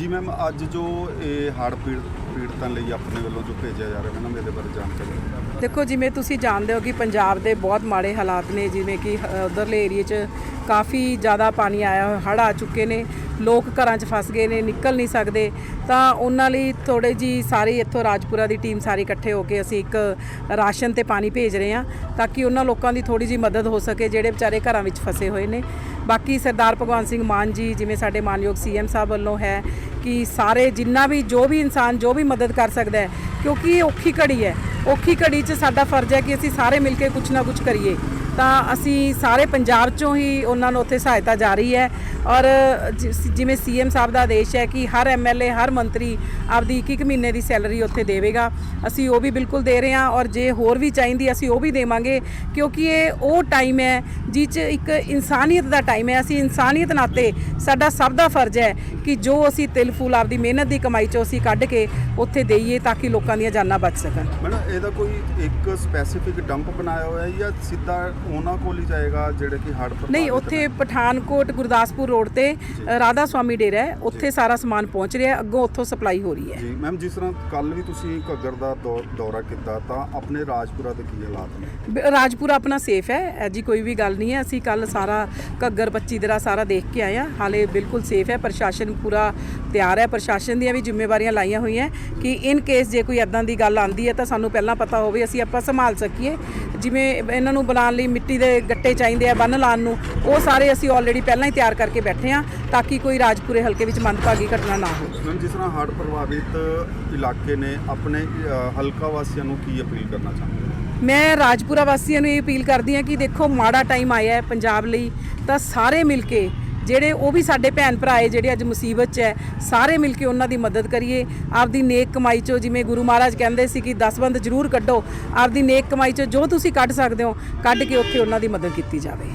ਜੀ ਮੈਮ ਅੱਜ ਜੋ ਇਹ ਹੜ੍ਹ ਪੀੜ ਪੀੜਤਾਂ ਲਈ ਆਪਣੇ ਵੱਲੋਂ ਜੋ ਭੇਜਿਆ ਜਾ ਰਿਹਾ ਮੈਮ ਇਹਦੇ ਬਾਰੇ ਜਾਣਕਾਰੀ ਦੇਖੋ ਜਿਵੇਂ ਤੁਸੀਂ ਜਾਣਦੇ ਹੋ ਕਿ ਪੰਜਾਬ ਦੇ ਬਹੁਤ ਮਾੜੇ ਹਾਲਾਤ ਨੇ ਜਿਵੇਂ ਕਿ ਅ, ਉਧਰਲੇ ਏਰੀਏ 'ਚ ਕਾਫੀ ਜ਼ਿਆਦਾ ਪਾਣੀ ਆਇਆ ਹੋਇਆ ਹੜ੍ਹ ਆ ਚੁੱਕੇ ਨੇ। ਲੋਕ ਘਰਾਂ 'ਚ ਫਸ ਗਏ ਨੇ, ਨਿਕਲ ਨਹੀਂ ਸਕਦੇ। ਤਾਂ ਉਹਨਾਂ ਲਈ ਥੋੜੇ ਜੀ ਸਾਰੀ ਇੱਥੋਂ ਰਾਜਪੁਰਾ ਦੀ ਟੀਮ ਸਾਰੇ ਇਕੱਠੇ ਹੋ ਕੇ ਅਸੀਂ ਇੱਕ ਰਾਸ਼ਨ ਤੇ ਪਾਣੀ ਭੇਜ ਰਹੇ ਹਾਂ, ਤਾਂ ਕਿ ਉਹਨਾਂ ਲੋਕਾਂ ਦੀ ਥੋੜੀ ਜੀ ਮਦਦ ਹੋ ਸਕੇ, ਜਿਹੜੇ ਵਿਚਾਰੇ ਘਰਾਂ ਵਿੱਚ ਫਸੇ ਹੋਏ ਨੇ। ਬਾਕੀ ਸਰਦਾਰ ਭਗਵੰਤ ਸਿੰਘ ਮਾਨ ਜੀ, ਜਿਵੇਂ ਸਾਡੇ ਮਾਨਯੋਗ ਸੀਐਮ ਸਾਹਿਬ ਵੱਲੋਂ ਹੈ ਕਿ ਸਾਰੇ ਜਿੰਨਾ ਵੀ, ਜੋ ਵੀ ਇਨਸਾਨ, ਜੋ ਵੀ ਮਦਦ ਕਰ ਸਕਦਾ ਹੈ, ਕਿਉਂਕਿ ਇਹ ਔਖੀ ਘੜੀ ਹੈ। ਔਖੀ ਘੜੀ 'ਚ ਸਾਡਾ ਫਰਜ਼ ਹੈ ਕਿ ਅਸੀਂ ਸਾਰੇ ਮਿਲ ਕੇ ਕੁਝ ਨਾ ਕੁਝ ਕਰੀਏ। ਤਾਂ ਅਸੀਂ ਸਾਰੇ ਪੰਜਾਬ ਚੋਂ ਹੀ ਉਹਨਾਂ ਨੂੰ ਉੱਥੇ ਸਹਾਇਤਾ ਜਾ ਰਹੀ ਹੈ ਔਰ ਜਿ- ਜਿਵੇਂ ਸੀਐਮ ਸਾਹਿਬ ਦਾ ਆਦੇਸ਼ ਹੈ ਕਿ ਹਰ ਐਮਐਲਏ ਹਰ ਮੰਤਰੀ ਆਪਦੀ ਇੱਕ ਇੱਕ ਮਹੀਨੇ ਦੀ ਸੈਲਰੀ ਉੱਥੇ ਦੇਵੇਗਾ। ਅਸੀਂ ਉਹ ਵੀ ਬਿਲਕੁਲ ਦੇ ਰਹੇ ਹਾਂ ਔਰ ਜੇ ਹੋਰ ਵੀ ਚਾਹੀਦੀ ਅਸੀਂ ਉਹ ਵੀ ਦੇਵਾਂਗੇ ਕਿਉਂਕਿ ਇਹ ਉਹ ਟਾਈਮ ਹੈ ਜਿਹ 'ਚ ਇੱਕ ਇਨਸਾਨੀਅਤ ਦਾ ਟਾਈਮ ਹੈ। ਅਸੀਂ ਇਨਸਾਨੀਅਤ ਨਾਤੇ ਸਾਡਾ ਸਭ ਦਾ ਫਰਜ਼ ਹੈ ਕਿ ਜੋ ਅਸੀਂ ਤਿਲ ਫੁੱਲ ਆਪਦੀ ਮਿਹਨਤ ਦੀ ਕਮਾਈ ਚੋਂ ਅਸੀਂ ਕੱਢ ਕੇ ਉੱਥੇ ਦੇਈਏ ਤਾਂ ਕਿ ਲੋਕਾਂ ਦੀਆਂ ਜਾਨਾਂ ਬਚ ਸਕਣ। ਮੈਡਮ ਇਹਦਾ ਕੋਈ ਇੱਕ ਸਪੈਸੀਫਿਕ ਡੰਪ ਬਣਾਇਆ ਹੋਇਆ ਹੈ ਜਾਂ ਸਿੱਧਾ ਉਹਨਾਂ ਕੋਲ ਹੀ ਜਾਏਗਾ ਜਿਹੜੇ ਕਿ ਪ੍ਰਭਾਵਿਤ ਨਹੀਂ ਉੱਥੇ ਪਠਾਨਕੋਟ ਗੁਰਦਾਸਪੁਰ ਰੋਡ ਤੇ ਰਾਧਾ ਸਵਾਮੀ ਡੇਰਾ ਹੈ। ਉੱਥੇ ਸਾਰਾ ਸਮਾਨ ਪਹੁੰਚ ਰਿਹਾ ਹੈ, ਅੱਗੋਂ ਉੱਥੋਂ ਸਪਲਾਈ ਹੋ ਰਹੀ ਹੈ। ਜੀ ਮੈਮ ਜਿਸ ਤਰ੍ਹਾਂ ਕੱਲ ਵੀ ਤੁਸੀਂ ਘੱਗਰ ਦਾ ਦੌ- ਦੌਰਾ ਕੀਤਾ ਤਾਂ ਆਪਣੇ ਰਾਜਪੁਰਾ ਦੇ ਕੀ ਹਾਲਾਤ ਨੇ? ਬ- ਰਾਜਪੁਰਾ ਆਪਣਾ ਸੇਫ ਹੈ ਐਜੀ ਕੋਈ ਵੀ ਗੱਲ ਨਹੀਂ ਹੈ। ਅਸੀਂ ਕੱਲ ਸਾਰਾ ਘੱਗਰ 25 ਦਰਾ ਸਾਰਾ ਦੇਖ ਕੇ ਆਏ ਹਾਂ। ਹਾਲੇ ਬਿਲਕੁਲ ਸੇਫ ਹੈ ਪ੍ਰਸ਼ਾਸਨ ਪੂਰਾ ਤਿਆਰ ਹੈ। ਪ੍ਰਸ਼ਾਸਨ ਦੀਆਂ ਵੀ ਜ਼ਿੰਮੇਵਾਰੀਆਂ ਲਾਈਆਂ ਹੋਈਆਂ ਕਿ ਇਨ ਕੇਸ ਜੇ ਕੋਈ ਐਦਾਂ ਦੀ ਗੱਲ ਆਂਦੀ ਹੈ ਤਾਂ ਸਾਨੂੰ ਪਹਿਲਾਂ ਪਤਾ ਹੋਵੇ ਅਸੀਂ ਆਪਾਂ ਸੰਭਾਲ ਸਕੀਏ। ਜਿਵੇਂ ਇਹਨਾਂ ਨੂੰ ਬਣਾਉਣ ਲਈ ਮਿੱਟੀ ਦੇ ਗੱਟੇ ਚਾਹੀਦੇ ਆ ਬੰਨ ਲਾਉਣ ਨੂੰ ਉਹ ਸਾਰੇ ਅਸੀਂ ਆਲਰੇਡੀ ਪਹਿਲਾਂ ਹੀ ਤਿਆਰ ਕਰਕੇ ਬੈਠੇ ਹਾਂ ਤਾਂ ਕਿ ਕੋਈ ਰਾਜਪੁਰੇ ਹਲਕੇ ਵਿੱਚ ਮੰਦਭਾਗੀ ਘਟਨਾ ਨਾ ਹੋਵੇ। ਮੈਮ ਜਿਸ ਤਰ੍ਹਾਂ ਹੜ੍ਹ ਪ੍ਰਭਾਵਿਤ ਇਲਾਕੇ ਨੇ ਆਪਣੇ ਅ, ਹਲਕਾ ਵਾਸੀਆਂ ਨੂੰ ਕੀ ਅਪੀਲ ਕਰਨਾ ਚਾਹੁੰਦੇ ਹੋ? ਮੈਂ ਰਾਜਪੁਰਾ ਵਾਸੀਆਂ ਨੂੰ ਇਹ ਅਪੀਲ ਕਰਦੀ ਹਾਂ ਕਿ ਦੇਖੋ, ਮਾੜਾ ਟਾਈਮ ਆਇਆ ਹੈ ਪੰਜਾਬ ਲਈ, ਤਾਂ ਸਾਰੇ ਮਿਲ ਕੇ ਜਿਹੜੇ ਉਹ ਵੀ ਸਾਡੇ ਭੈਣ ਭਰਾ ਹੈ, ਜਿਹੜੇ ਅੱਜ ਮੁਸੀਬਤ 'ਚ ਹੈ, ਸਾਰੇ ਮਿਲ ਕੇ ਉਹਨਾਂ ਦੀ ਮਦਦ ਕਰੀਏ। ਆਪਦੀ ਨੇਕ ਕਮਾਈ 'ਚੋਂ ਜਿਵੇਂ ਗੁਰੂ ਮਹਾਰਾਜ ਕਹਿੰਦੇ ਸੀ ਕਿ ਦਸਵੰਦ ਜ਼ਰੂਰ ਕੱਢੋ, ਆਪਦੀ ਨੇਕ ਕਮਾਈ 'ਚੋਂ ਜੋ ਤੁਸੀਂ ਕੱਢ ਸਕਦੇ ਹੋ, ਕੱਢ ਕੇ ਉੱਥੇ ਉਹਨਾਂ ਦੀ ਮਦਦ ਕੀਤੀ ਜਾਵੇ।